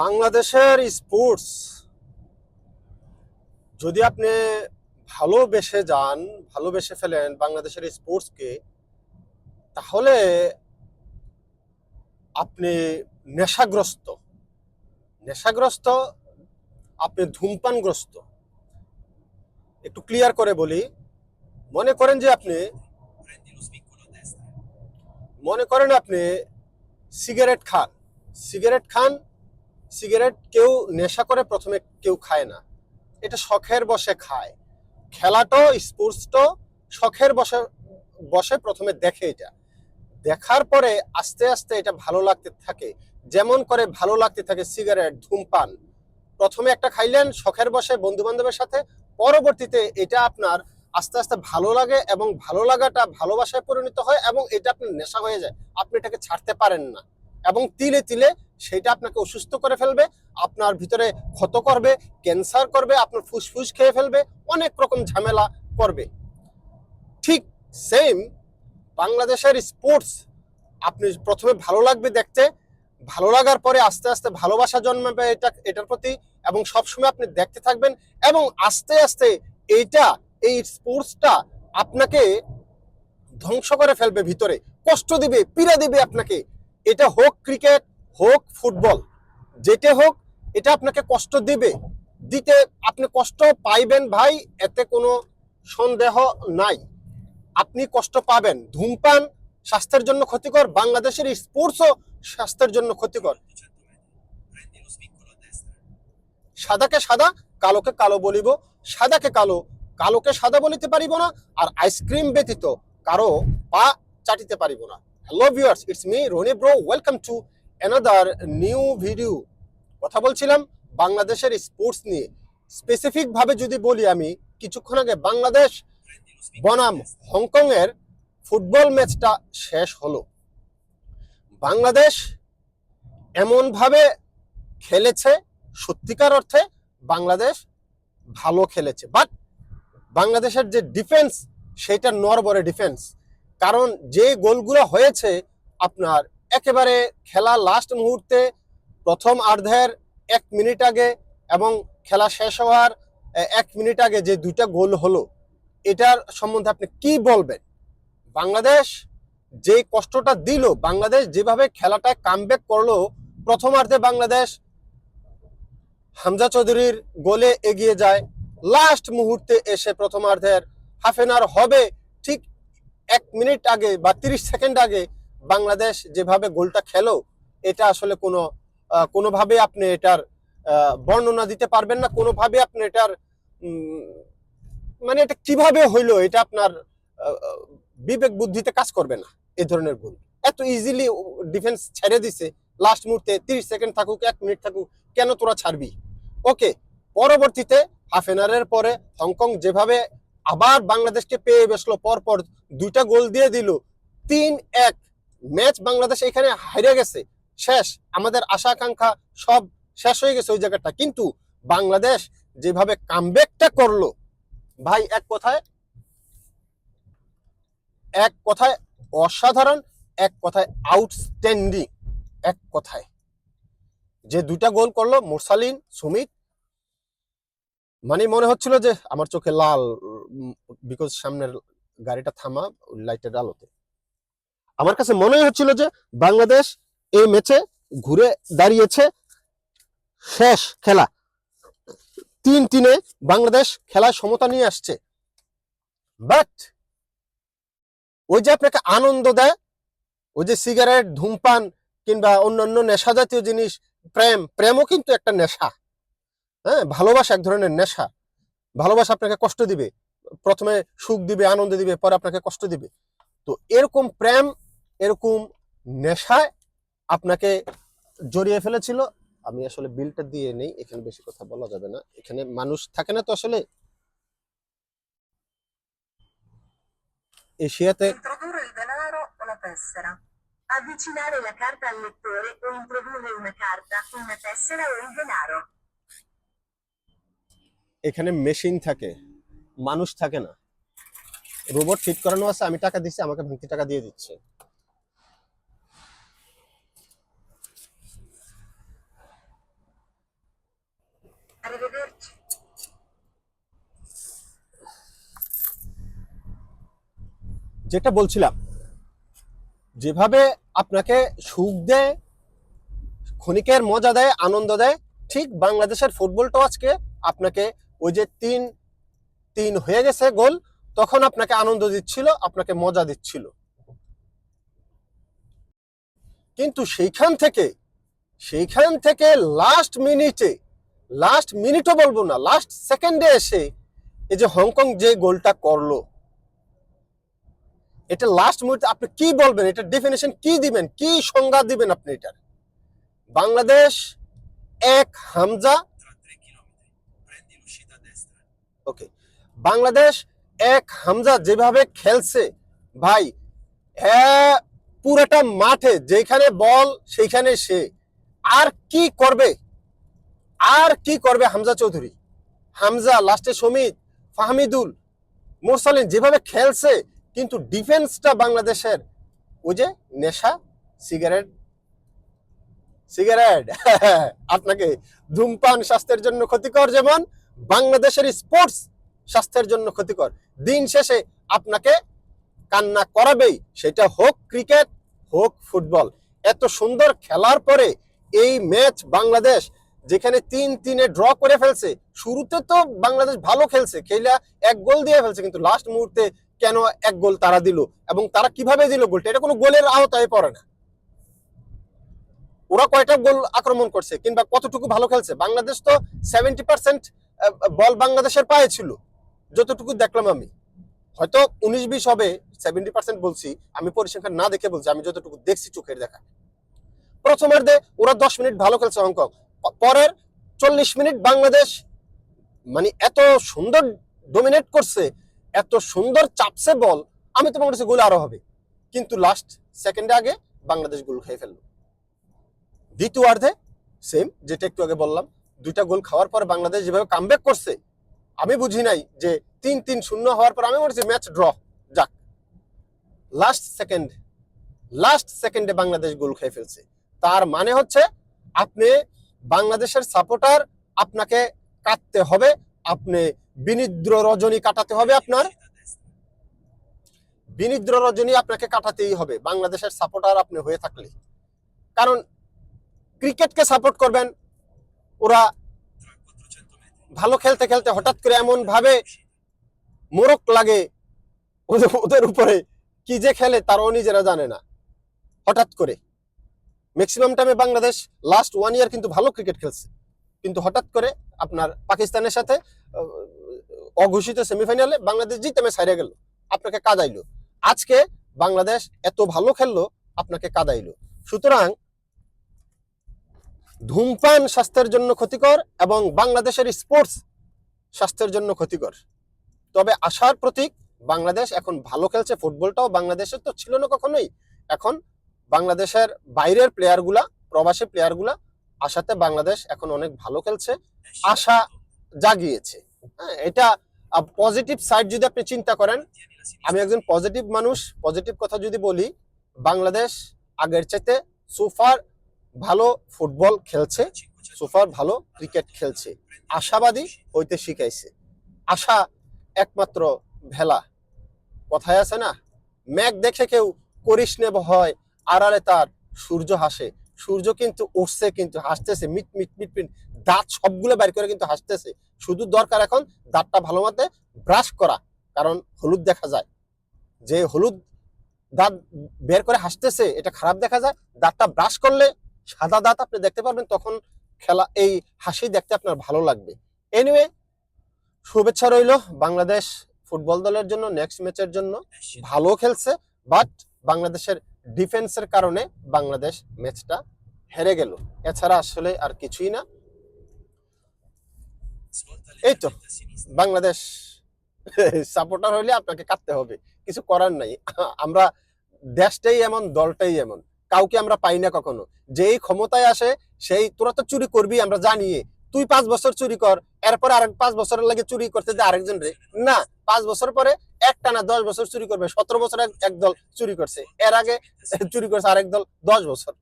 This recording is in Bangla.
বাংলাদেশের স্পোর্টস যদি আপনি ভালোবেসে যান, ভালোবেসে ফেলেন বাংলাদেশের স্পোর্টসকে তাহলে আপনি নেশাগ্রস্ত। নেশাগ্রস্ত, আপনি ধূমপানগ্রস্ত। একটু ক্লিয়ার করে বলি। মনে করেন যে আপনি, মনে করেন আপনি সিগারেট খান। সিগারেট খান সিগারেট কেউ নেশা করে প্রথমে কেউ খায় না। এটা শখের বসে খায়। খেলাটাও স্পোর্টসটাও শখের বসে বসে প্রথমে দেখে এটা। দেখার পরে আস্তে আস্তে এটা ভালো লাগতে থাকে। যেমন করে ভালো লাগতে থাকে সিগারেট, ধূমপান। প্রথমে একটা খাইলেন, শখের বসে বন্ধু বান্ধবের সাথে। পরবর্তীতে এটা আপনার আস্তে আস্তে ভালো লাগে এবং ভালো লাগাটা ভালোবাসায় পরিণত হয় এবং এটা আপনার নেশা হয়ে যায়। আপনি এটাকে ছাড়তে পারেন না। এবং তিলে তিলে সেটা আপনাকে অসুস্থ করে ফেলবে, আপনার ভিতরে ক্ষত করবে ক্যান্সার করবে, আপনার ফুসফুস খেয়ে ফেলবে, অনেক রকম ঝামেলা করবে। ঠিক সেম বাংলাদেশের স্পোর্টস আপনি প্রথমে ভালো লাগবে দেখতে, ভালো লাগার পরে আস্তে আস্তে ভালোবাসা জন্মাবে এটা, এটার প্রতি, এবং সবসময় আপনি দেখতে থাকবেন, এবং আস্তে আস্তে এইটা, এই স্পোর্টসটা আপনাকে ধ্বংস করে ফেলবে ভিতরে, কষ্ট দিবে, পীড়া দিবে আপনাকে। এটা হোক ক্রিকেট হোক ফুটবল, যেটা হোক, এটা আপনাকে কষ্ট দিবে। দিতে আপনি কষ্ট পাইবেন ভাই, এতে কোনো সন্দেহ নাই। আপনি কষ্ট পাবেন। ধূমপান স্বাস্থ্যের জন্য ক্ষতিকর, বাংলাদেশের স্পোর্টসও স্বাস্থ্যের জন্য ক্ষতিকর। সাদাকে সাদা, কালোকে কালো বলিব। সাদাকে কালো, কালোকে সাদা বলিতে পারিব না, আর আইসক্রিম ব্যতীত কারও পা চাটিতে পারিব না। Hello viewers it's me Rony bro welcome to another new video কথা বলছিলাম বাংলাদেশের স্পোর্টস নিয়ে। স্পেসিফিক ভাবে যদি বলি আমি, কিছুক্ষণ আগে বাংলাদেশ বনাম হংকং এর ফুটবল ম্যাচটা শেষ হলো। বাংলাদেশ এমনভাবে খেলেছে, সত্যিকার অর্থে বাংলাদেশ ভালো খেলেছে। বাট বাংলাদেশের যে ডিফেন্স সেটা নরবরে ডিফেন্স কারণ যে গোলগুলো হয়েছে আপনার একেবারে খেলা লাস্ট মুহূর্তে প্রথম অর্ধের এক মিনিট আগে এবং খেলা শেষ হওয়ার এক মিনিট আগে যে দুইটা গোল হলো, এটার সম্বন্ধে আপনি কি বলবেন? বাংলাদেশ যে কষ্টটা দিল, বাংলাদেশ যেভাবে খেলাটায় কামব্যাক করল প্রথমার্ধে বাংলাদেশ হামজা চৌধুরীর গোলে এগিয়ে যায়। লাস্ট মুহূর্তে এসে প্রথমার্ধের হাফ হবে, ঠিক এক মিনিট আগে বা তিরিশ সেকেন্ড আগে বাংলাদেশ যেভাবে গোলটা খেলো, এটা আসলে কোনো কোনোভাবে আপনি এটার বর্ণনা দিতে পারবেন না। কোনোভাবে আপনি এটার মানে এটা কীভাবে হইল, এটা আপনার বিবেক বুদ্ধিতে কাজ করবে না, এ ধরনের ভুল। এত ইজিলি ডিফেন্স ছেড়ে দিছে লাস্ট মুহূর্তে তিরিশ সেকেন্ড থাকুক, এক মিনিট থাকুক, কেন তোরা ছাড়বি? ওকে পরবর্তীতে হাফ এন আওয়ারের পরে হংকং যেভাবে আবার বাংলাদেশকে পেয়ে বসল পর পর দুইটা গোল দিয়ে দিল, তিন এক ম্যাচ বাংলাদেশ এখানে হারিয়ে গেছে। শেষ। আমাদের আশা আকাঙ্ক্ষা সব শেষ হয়ে গেছে ওই জায়গাটা। কিন্তু বাংলাদেশ যেভাবে কামব্যাকটা করল, ভাই, এক কথায় এক কথায় অসাধারণ, এক কথায় আউটস্ট্যান্ডিং এক কথায়। যে দুইটা গোল করল, মোরসালিন, সুমিত মানে মনে হচ্ছিল যে আমার চোখে লাল বিকজ সামনের গাড়িটা থামা লাইটের আলোতে। আমার কাছে মনে হচ্ছিল যে বাংলাদেশ এই ম্যাচে ঘুরে দাঁড়িয়েছে শেষ খেলা। তিন তিনে বাংলাদেশ খেলায় সমতা নিয়ে আসছে। বাট ওই যে আপনাকে আনন্দ দেয়, ওই যে সিগারেট, ধূমপান কিংবা অন্যান্য নেশা জাতীয় জিনিস, প্রেম, প্রেমও কিন্তু একটা নেশা। হ্যাঁ ভালোবাসা এক ধরনের নেশা। ভালোবাসা আপনাকে কষ্ট দিবে। প্রথমে সুখ দিবে, আনন্দ দিবে, পরে আপনাকে কষ্ট দিবে। তো এরকম প্রেম এরকম নেশায় আপনাকে জড়িয়ে ফেলেছিল আমি আসলে বিলটা দিয়ে নেই এখানে বেশি কথা বলা যাবে না এখানে মানুষ থাকে না তো আসলে এশিয়াতে Introdurre il denaro o la tessera. Avvicinare la carta al lettore o introdurre una carta, una tessera o il denaro. এখানে মেশিন থাকে মানুষ থাকে না রোবট ঠিক করানো আছে আমি টাকা দিচ্ছি আমাকে ভাঙতি টাকা দিয়ে দিচ্ছে যেটা বলছিলাম, যেভাবে আপনাকে সুখ দেয়, ক্ষণিকের মজা দেয় আনন্দ দেয়, ঠিক বাংলাদেশের ফুটবলটাও আজকে আপনাকে ওই যে তিন তিন হয়ে গেছে গোল, তখন আপনাকে আনন্দ দিচ্ছিল, আপনাকে মজা দিচ্ছিল। কিন্তু সেইখান থেকে সেইখান থেকে লাস্ট মিনিটে লাস্ট মিনিটও বলব না লাস্ট সেকেন্ডে এসে, এই যে হংকং যে গোলটা করল এটা লাস্ট মুহূর্তে আপনি কি বলবেন? এটা ডেফিনেশন কি দিবেন? কি সংজ্ঞা দিবেন আপনি এটার? বাংলাদেশ এক Hamza tra 3 km. Prendi l'uscita a destra. ওকে বাংলাদেশ এক হামজা যেভাবে খেলছে, ভাই পুরোটা মাঠে যেখানে বল, সেইখানে সে। আর কি করবে? আর কি করবে হামজা চৌধুরী? হামজা লাস্টে সমিত ফাহমিদুল, মোরসালিন যেভাবে খেলছে কিন্তু ডিফেন্সটা বাংলাদেশের, ওই যে নেশা, সিগারেট সিগারেট, আপনাকে ধূমপান স্বাস্থ্যের জন্য ক্ষতিকর যেমন বাংলাদেশের স্পোর্টস স্বাস্থ্যের জন্য ক্ষতিকর। দিন শেষে আপনাকে কান্না করাবেই, সেটা হোক ক্রিকেট, হোক ফুটবল। এত সুন্দর খেলার পরে এই ম্যাচ বাংলাদেশ যেখানে তিন তিনে ড্র করে ফেলছে, শুরুতে তো বাংলাদেশ ভালো খেলছে, খেলা এক গোল দিয়ে ফেলছে, কিন্তু লাস্ট মুহূর্তে কেন এক গোল তারা দিল? এবং তারা কীভাবে দিল গোলটা? এটা কোনো গোলের আওতায় পড়ে না। ওরা কয়টা গোল আক্রমণ করছে কিংবা কতটুকু ভালো খেলছে? বাংলাদেশ তো সেভেন্টি পার্সেন্ট বল বাংলাদেশের পায়ে ছিল। যতটুকু দেখলাম আমি। হয়তো উনিশ বিশ হবে সেভেন্টি পার্সেন্ট বলছি। আমি পরিসংখ্যান না দেখে বলছি, আমি যতটুকু দেখছি চোখের দেখা। প্রথমার্ধে ওরা দশ মিনিট ভালো খেলছে হংকং। পরের চল্লিশ মিনিট বাংলাদেশ মানে এত সুন্দর ডোমিনেট করছে এত সুন্দর চাপছে বল, আমি তো করছি গোল আরও হবে। কিন্তু লাস্ট সেকেন্ডে আগে বাংলাদেশ গোল খেয়ে ফেলল। দ্বিতীয়ার্ধে সেম যেটা একটু আগে বললাম, দুইটা গোল খাওয়ার পর বাংলাদেশ যেভাবে কামব্যাক করছে, আমি বুঝি নাই যে তিন তিন শূন্য হওয়ার পর আমি হচ্ছে ম্যাচ ড্র যাক। লাস্ট সেকেন্ড লাস্ট সেকেন্ডে বাংলাদেশ গোল খেয়ে ফেলছে। তার মানে হচ্ছে আপনি বাংলাদেশের সাপোর্টার আপনাকে কাটতে হবে, আপনি বিনিদ্র রজনী কাটাতে হবে আপনার. বিনিদ্র রজনী আপনাকে কাটাতেই হবে বাংলাদেশের সাপোর্টার আপনি হয়ে থাকলে কারণ ক্রিকেটকে সাপোর্ট করবেন, ওরা Tra 400 metri. ভালো খেলতে খেলতে হঠাৎ করে এমন ভাবে মোরক লাগে, ওদের উপরে কি যে খেলে তারাও নিজেরা জানে না হঠাৎ করে ম্যাক্সিমাম টাইমে বাংলাদেশ লাস্ট ওয়ান ইয়ার কিন্তু ভালো ক্রিকেট খেলছে কিন্তু হঠাৎ করে আপনার পাকিস্তানের সাথে অঘোষিত সেমিফাইনালে বাংলাদেশ জিতে ম্যাচ হারিয়ে গেল। আপনাকে কাদাইলো। আজকে বাংলাদেশ এত ভালো খেললো, আপনাকে কাদাইলো। সুতরাং ধূমপান স্বাস্থ্যের জন্য ক্ষতিকর এবং বাংলাদেশের স্পোর্টস স্বাস্থ্যের জন্য ক্ষতিকর। তবে আশার প্রতীক, বাংলাদেশ এখন ভালো খেলছে, ফুটবলটাও বাংলাদেশের তো ছিল না কখনোই। এখন বাংলাদেশের বাইরের প্লেয়ারগুলা প্রবাসী প্লেয়ারগুলা আশাতে বাংলাদেশ এখন অনেক ভালো খেলছে। rotonda. জাগিয়েছে। হ্যাঁ এটা পজিটিভ সাইড যদি আপনি চিন্তা করেন. আমি একজন পজিটিভ মানুষ পজিটিভ কথা যদি বলি, বাংলাদেশ আগের চাইতে সুফার ভালো ফুটবল খেলছে, সুফার ভালো ক্রিকেট খেলছে, আশাবাদী হইতে শিখাইছে। আশা একমাত্র ভেলা। কথায় আছে না, মেঘ দেখে কেউ করিস নে হয় আড়ালে তার সূর্য হাসে। সূর্য কিন্তু উঠছে, কিন্তু হাসতেছে, মিট মিট মিট মিট। দাঁত সবগুলো বের করে কিন্তু হাসতেছে। শুধু দরকার এখন দাঁতটা ভালো মতে ব্রাশ করা, কারণ হলুদ দেখা যায়। যে হলুদ দাঁত বের করে হাসতেছে, এটা খারাপ দেখা যায়। দাঁতটা ব্রাশ করলে সাদা দাঁত আপনি দেখতে পারবেন, তখন খেলা, এই হাসি দেখতে আপনার ভালো লাগবে। এনিওয়ে শুভেচ্ছা রইল বাংলাদেশ ফুটবল দলের জন্য নেক্সট ম্যাচের জন্য। ভালো খেলছে বাট বাংলাদেশের ডিফেন্সের কারণে বাংলাদেশ ম্যাচটা হেরে গেল। এছাড়া আসলে আর কিছুই না। Sinistra. বাংলাদেশ সাপোর্টার হইলে আপনাকে কাটতে হবে, কিছু করার নাই। আমরা দেশটাই এমন, দলটাই এমন, কাউকে আমরা পাই না কখনো। যেই ক্ষমতায় আসে, সেই তোরা তো চুরি করবি, আমরা জানি। তুই পাঁচ বছর চুরি কর, এরপরে আরেক পাঁচ বছরের লাগে চুরি করতে যে আরেকজন রে। না, পাঁচ বছর পরে একটা না দশ বছর চুরি করবে, সতেরো বছর এক দল চুরি করছে। এর আগে চুরি করছে আরেক দল দশ বছর।